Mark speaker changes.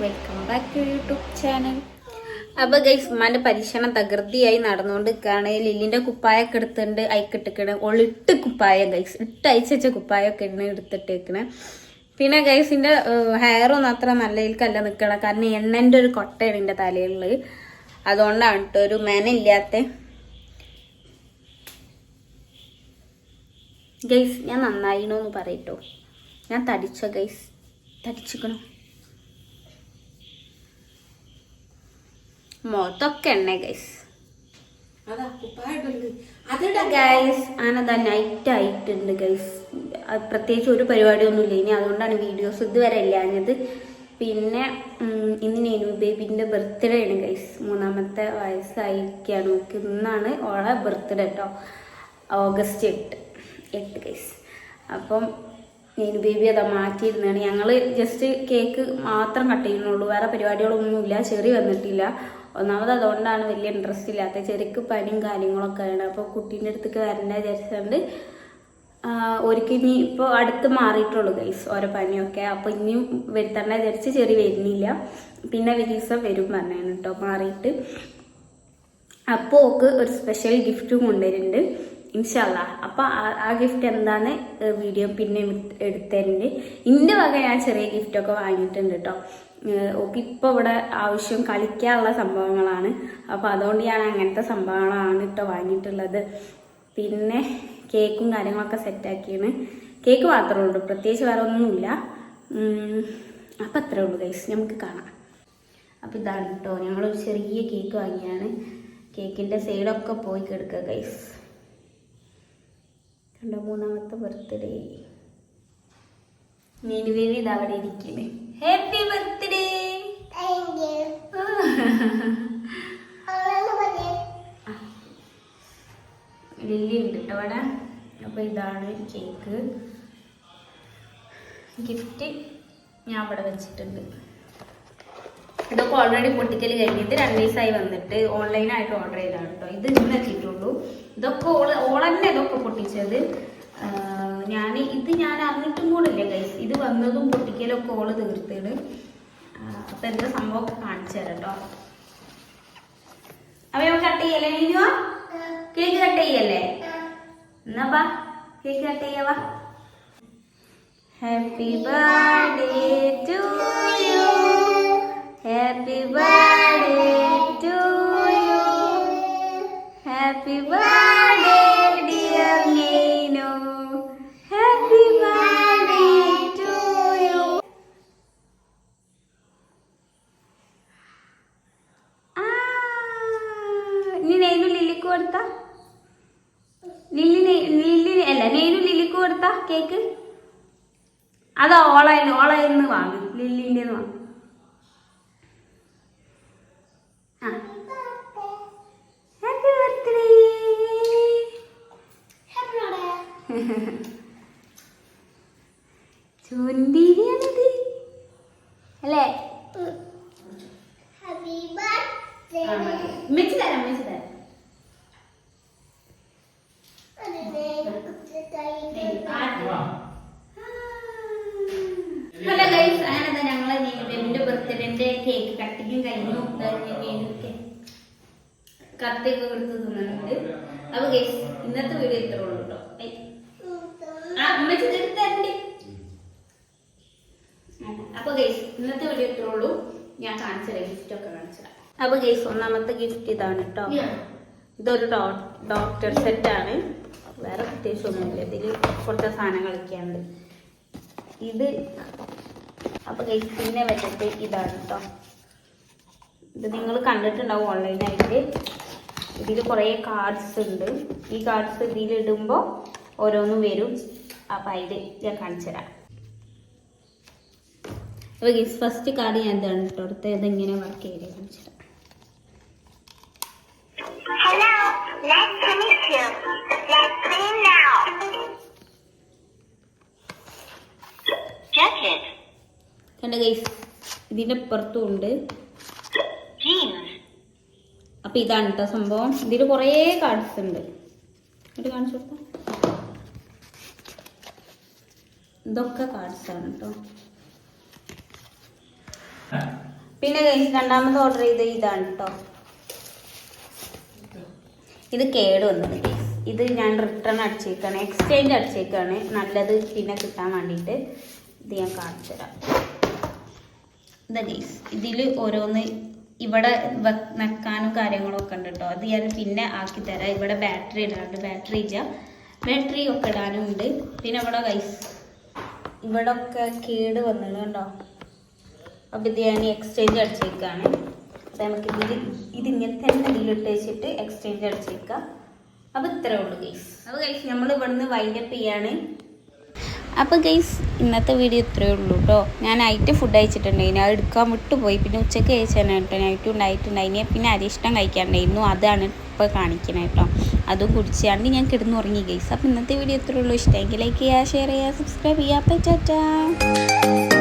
Speaker 1: Welcome back to YouTube channel അപ്പൊ guys ഉമ്മാന്റെ പരീക്ഷണം തകൃതിയായി നടന്നുകൊണ്ട് നിൽക്കുകയാണ് ലില്ലിന്റെ കുപ്പായൊക്കെ എടുത്തിട്ടുണ്ട്. അയക്കിട്ടിക്കണ് ഒളിട്ട് കുപ്പായ ഗൈസ് ഇട്ട് അയച്ച കുപ്പായൊക്കെ എണ്ണ എടുത്തിട്ടേക്കണ്. പിന്നെ ഗൈസിന്റെ ഹെയറൊന്നും അത്ര നല്ലതിൽക്കല്ല നിൽക്കണം കാരണം എണ്ണന്റെ ഒരു കൊട്ടയാണ് എന്റെ തലയിലുള്ളത്. അതുകൊണ്ടാണ് കേട്ടോ ഒരു മെനയില്ലാത്ത. ഗൈസ് ഞാൻ നന്നായിനോന്ന് പറയട്ടോ. ഞാൻ തടിച്ചോ ഗൈസ് തടിച്ചിക്കണോ? മുഖത്തൊക്കെ എണ്ണ ഗൈസ് ഗൈസ് ആനതാ നൈറ്റ് ആയിട്ടുണ്ട് ഗൈസ് പ്രത്യേകിച്ച് ഒരു പരിപാടി പരിപാടിയൊന്നുമില്ല. ഇനി അതുകൊണ്ടാണ് വീഡിയോസ് ഇതുവരെ ഇല്ലാഞ്ഞത്. പിന്നെ ഇന്ന് നേനു ബേബിന്റെ ബർത്ത്ഡേ ആണ് ഗൈസ് മൂന്നാമത്തെ വയസ്സായിരിക്കുകയാണ്. നമുക്ക് ഇന്നാണ് ഓളെ ബർത്ത്ഡേ കേട്ടോ ഓഗസ്റ്റ് എട്ട്. എട്ട് ഗൈസ് അപ്പം നേനു ബേബി അതാ മാറ്റിയിരുന്നാണ് ഞങ്ങൾ ജസ്റ്റ് കേക്ക് മാത്രം കട്ട് ചെയ്യുന്നുള്ളൂ. വേറെ പരിപാടികളൊന്നുമില്ല. ചെറി വന്നിട്ടില്ല. ഒന്നാമത് അതുകൊണ്ടാണ് വലിയ ഇൻട്രസ്റ്റ് ഇല്ലാത്ത ചെറുക്ക് പനിയും കാര്യങ്ങളൊക്കെ ആണ് അപ്പോൾ കുട്ടീന്റെ അടുത്തേക്ക് വരണ്ട വിചാരിച്ചുകൊണ്ട് ഒരിക്കൽ ഇനി ഇപ്പോൾ അടുത്ത് മാറിയിട്ടുള്ളൂ ഗൈസ് ഓരോ പനിയൊക്കെ. അപ്പോൾ ഇനിയും വരുത്തണ്ട വിചാരിച്ച് ചെറി വരുന്നില്ല. പിന്നെ ദിവസം വരും പറഞ്ഞാണ് കേട്ടോ മാറിയിട്ട്. അപ്പോൾ ഓക്ക് ഒരു സ്പെഷ്യൽ ഗിഫ്റ്റും കൊണ്ടുവരുന്നുണ്ട്. ഇൻഷല്ല അപ്പോൾ ആ ഗിഫ്റ്റ് എന്താണ് വീഡിയോ പിന്നെ എടുത്തരുന്നുണ്ട് ഇന്റെ വക ഞാൻ ചെറിയ ഗിഫ്റ്റൊക്കെ വാങ്ങിയിട്ടുണ്ട് കേട്ടോ ഓക്കെ ഇപ്പോൾ ഇവിടെ ആവശ്യം കളിക്കാനുള്ള സംഭവങ്ങളാണ്. അപ്പോൾ അതുകൊണ്ട് ഞാൻ അങ്ങനത്തെ സംഭവങ്ങളാണ് കേട്ടോ വാങ്ങിയിട്ടുള്ളത്. പിന്നെ കേക്കും കാര്യങ്ങളൊക്കെ സെറ്റാക്കിയാണ് കേക്ക് മാത്രമേ ഉള്ളൂ പ്രത്യേകിച്ച് വേറെ ഒന്നുമില്ല. അപ്പൊ അത്രേ ഉള്ളൂ ഗൈസ് നമുക്ക് കാണാം. അപ്പോൾ ഇതാണ് കേട്ടോ ഞങ്ങളൊരു ചെറിയ കേക്ക് വാങ്ങിയാണ്. കേക്കിന്റെ സൈഡൊക്കെ പോയി കിടക്കുക ഗൈസ് കണ്ടോ മൂന്നാമത്തെ ബർത്ത്ഡേ നീനുവേവി ഇത് അവിടെ ഇരിക്കില്ലേ ഹാപ്പി ബർത്ത്ഡേ ലില്ലി ഉണ്ട് കേട്ടോ അവിടെ. അപ്പോൾ ഇതാണ് കേക്ക് ഗിഫ്റ്റ് ഞാൻ അവിടെ വെച്ചിട്ടുണ്ട്. ഇതൊക്കെ ഓൾറെഡി പൊട്ടിക്കൽ കഴിഞ്ഞിട്ട് രണ്ട് ദിവസമായി വന്നിട്ട് ഓൺലൈനായിട്ട് ഓർഡർ ചെയ്താണ് കേട്ടോ ഇത് ഇന്ന് എത്തിയിട്ടുള്ളൂ ഇതൊക്കെ ഓൾ ഓളന്നെ ഇതൊക്കെ പൊട്ടിച്ചത്. ഞാൻ ഇത് ഞാൻ അറിഞ്ഞിട്ടും കൂടെ ഇല്ല ഗൈസ് ഇത് വന്നതും പൊട്ടിക്കലൊക്കെ ഓൾ തീർത്തേണ് അപ്പം എന്താ സംഭവമൊക്കെ കാണിച്ചു തരാം കേട്ടോ അവ കട്ട് ചെയ്യല്ലേ നീനുവാ കേക്ക് കട്ട് ചെയ്യല്ലേ? എന്നാ ബാ cake cut ചെയ്യാവാ happy birthday to happy birthday to you happy birthday dear Neenu happy birthday to you നീ നെയ്നു ലില്ലിക്ക് കൊടുത്ത? ലില്ലി ലില്ലി അല്ല ലില്ലിക്ക് കൊടുത്ത കേക്ക്? അത് ഓളായിരുന്നു ഓളായിരുന്നു വാങ്ങി ലില്ലിന്റെ വാങ്ങി ആ ഹാപ്പി ബർത്ത്ഡേ ചുന്തിരിയാണിത് അല്ലേ. ഉമ്മച്ചി തരാം ഉമ്മച്ചി തരാം. ഹലോ ഗൈസ് അങ്ങനെന്താ ഞങ്ങളെ എന്റെ ബർത്ത്ഡേന്റെ കേക്ക് കട്ടിങ് കഴിഞ്ഞു കേക്ക് കത്തിയൊക്കെ കൊടുത്ത് തിന്നുന്നുണ്ട് അപ്പൊ ഗൈസ് ഇന്നത്തെ വീഡിയോ ഇത്രേ ഉള്ളൂ കേട്ടോ തരണ്ടേ. അപ്പൊ ഗൈസ് ഇന്നത്തെ വീഡിയോ ഇത്രേ ഉള്ളൂ. ഞാൻ കാണിച്ചുതരാം ഗിഫ്റ്റ് ഒക്കെ കാണിച്ചുതരാം അപ്പൊ ഗൈസ് ഒന്നാമത്തെ ഗിഫ്റ്റ് ഇതാണ് കേട്ടോ ഇതൊരു ഡോക്ടർ സെറ്റ് ആണ്. വേറെ പ്രത്യേകിച്ച് ഒന്നുമില്ല ഇതിൽ കുറച്ച് സാധനങ്ങളൊക്കെയുണ്ട്. ഇത് അപ്പൊ ഗൈസ് പിന്നെ വെച്ചിട്ട് ഇതാണ് കേട്ടോ ഇത് നിങ്ങൾ കണ്ടിട്ടുണ്ടാവും ഓൺലൈനായിട്ട് ഇതിൽ കുറേ കാർഡ്സ് ഉണ്ട്. ഈ കാർഡ്സ് ഇതിൽ ഇടുമ്പോൾ ഓരോന്നും വരും. അപ്പം അതിൽ ഞാൻ കാണിച്ചു തരാം. അപ്പോൾ ഗീസ് ഫസ്റ്റ് കാർഡ് ഞാൻ എന്താണ് കേട്ടോ അടുത്ത ഇതെങ്ങനെ വർക്ക് ചെയ്ത് കാണിച്ചു തരാം.
Speaker 2: Hello, nice to meet you. Let's begin now.
Speaker 1: കണ്ട ഗൈസ് ഇതിന്റെ പുറത്തും ഉണ്ട്. അപ്പം ഇതാണ് കേട്ടോ സംഭവം. ഇതിൽ കുറേ കാർഡ്സ് ഉണ്ട്. എന്നിട്ട് കാണിച്ചു കൊടുത്താൽ ഇതൊക്കെ കാർഡ്സ് ആണ് കേട്ടോ പിന്നെ ഗൈസ് രണ്ടാമത് ഓർഡർ ചെയ്ത ഇതാണ് കേട്ടോ ഇത് കേട് വന്നത് ഇത് ഞാൻ റിട്ടേൺ അടിച്ചേക്കാണ് എക്സ്ചേഞ്ച് അടിച്ചേക്കാണ്. നല്ലത് പിന്നെ കിട്ടാൻ വേണ്ടിയിട്ട് ഇത് ഞാൻ കാണിച്ചു തരാം. ഇതാ ഇതിൽ ഓരോന്ന് ഇവിടെ വെക്കാനും കാര്യങ്ങളും ഒക്കെ ഉണ്ട് കേട്ടോ അത് ഞാൻ പിന്നെ ആക്കി തരാം. ഇവിടെ ബാറ്ററി ഇടാനുണ്ട്. ബാറ്ററി ഇല്ല. ബാറ്ററി ഒക്കെ ഇടാനും ഉണ്ട്. പിന്നെ ഇവിടെ ഗൈസ് ഇവിടെ ഒക്കെ കേട് വന്നത് കണ്ടോ? അപ്പോൾ ഇത് ഞാൻ എക്സ്ചേഞ്ച് അടിച്ചേക്കാണ്. അപ്പോൾ നമുക്ക് ഇതിൽ ഇതിങ്ങനെ തന്നെ ഇതിലിട്ട് വെച്ചിട്ട് എക്സ്ചേഞ്ച് അടിച്ചേക്കാം. അപ്പോൾ ഇത്രേ ഉള്ളൂ ഗൈസ് അപ്പോൾ ഗൈസ് നമ്മൾ ഇവിടുന്ന് വൈൻഡപ്പ് ചെയ്യാണ്. അപ്പോൾ ഗൈസ് ഇന്നത്തെ വീഡിയോ ഇത്രയേ ഉള്ളൂ കേട്ടോ ഞാൻ നൈറ്റ് ഫുഡ് അയച്ചിട്ടുണ്ടായിരുന്നു അത് എടുക്കാൻ വിട്ടുപോയി. പിന്നെ ഉച്ചയ്ക്ക് കഴിച്ചാണ് കേട്ടോ. നൈറ്റ് ഉണ്ടായിട്ടുണ്ടായിനി. പിന്നെ അരിഷ്ടം കഴിക്കാണ്ടായിരുന്നു. അതാണ് ഇപ്പോൾ കാണിക്കണേ കേട്ടോ അതും കുടിച്ചാണ്ട് ഞാൻ കിടന്നുറങ്ങി ഗൈസ് അപ്പോൾ ഇന്നത്തെ വീഡിയോ ഇത്രയേ ഉള്ളൂ. ഇഷ്ടമെങ്കിൽ ലൈക്ക് ചെയ്യുക ഷെയർ ചെയ്യുക സബ്സ്ക്രൈബ് ചെയ്യുക. അപ്പോൾ ചാറ്റാ